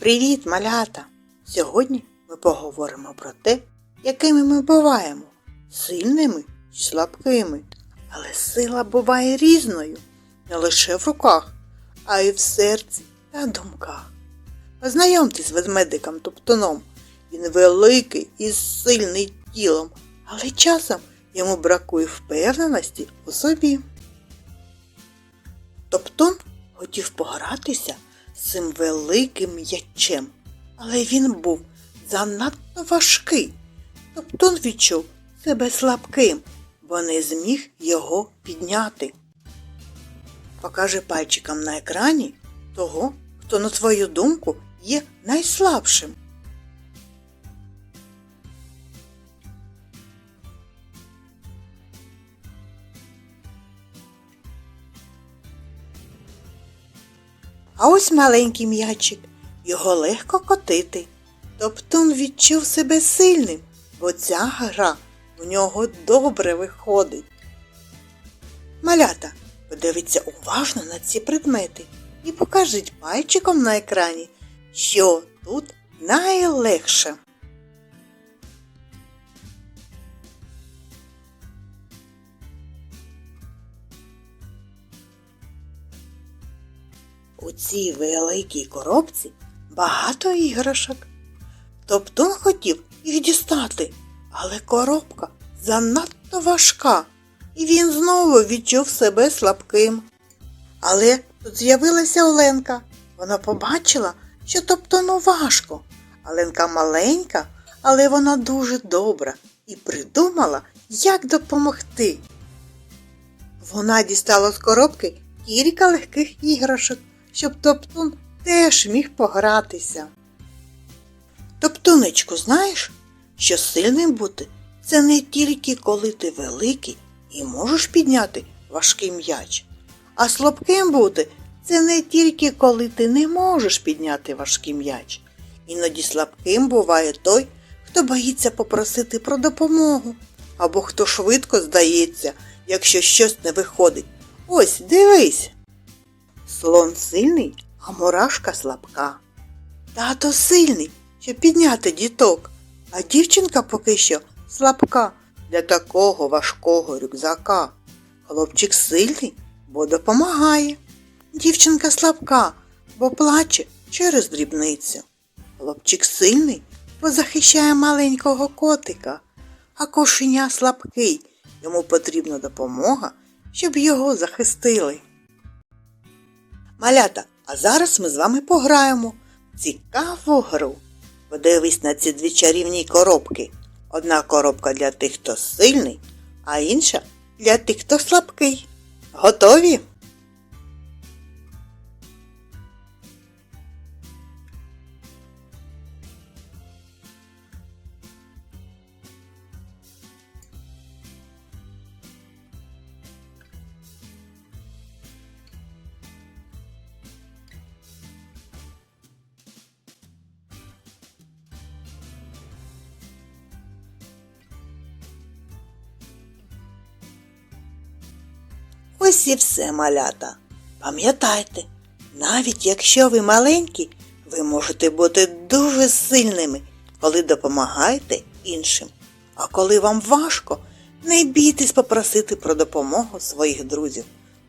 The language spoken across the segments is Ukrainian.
Привіт, малята! Сьогодні ми поговоримо про те, якими ми буваємо сильними чи слабкими. Але сила буває різною не лише в руках, а й в серці та думках. Познайомтесь з ведмедиком Топтуном. Він великий і сильний тілом, але часом йому бракує впевненості у собі. Топтун хотів погратися цим великим м'ячем, але він був занадто важкий. Топтун відчув себе слабким, бо не зміг його підняти. Покажи пальчиком на екрані того, хто, на твою думку, є найслабшим. А ось маленький м'ячик, його легко котити. Топтун відчув себе сильним, бо ця гра в нього добре виходить. Малята, подивіться уважно на ці предмети і покажіть пальчиком на екрані, що тут найлегше. У цій великій коробці багато іграшок. Топтун хотів їх дістати, але коробка занадто важка, і він знову відчув себе слабким. Але тут з'явилася Оленка. Вона побачила, що Топтуну важко. Оленка маленька, але вона дуже добра і придумала, як допомогти. Вона дістала з коробки кілька легких іграшок, щоб Топтун теж міг погратися. Топтунечку, знаєш, що сильним бути це не тільки коли ти великий і можеш підняти важкий м'яч, а слабким бути це не тільки коли ти не можеш підняти важкий м'яч. Іноді слабким буває той, хто боїться попросити про допомогу, або хто швидко здається, якщо щось не виходить. Ось дивись. Слон сильний, а мурашка слабка. Тато сильний, щоб підняти діток, а дівчинка поки що слабка для такого важкого рюкзака. Хлопчик сильний, бо допомагає. Дівчинка слабка, бо плаче через дрібницю. Хлопчик сильний, бо захищає маленького котика, а кошеня слабкий, йому потрібна допомога, щоб його захистили. Малята, а зараз ми з вами пограємо в цікаву гру. Подивись на ці дві чарівні коробки. Одна коробка для тих, хто сильний, а інша для тих, хто слабкий. Готові? Ось і все, малята. Пам'ятайте, навіть якщо ви маленькі, ви можете бути дуже сильними, коли допомагаєте іншим. А коли вам важко, не бійтесь попросити про допомогу своїх друзів,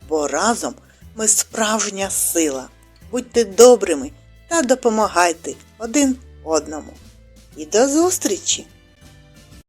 бо разом ми справжня сила. Будьте добрими та допомагайте один одному. І до зустрічі!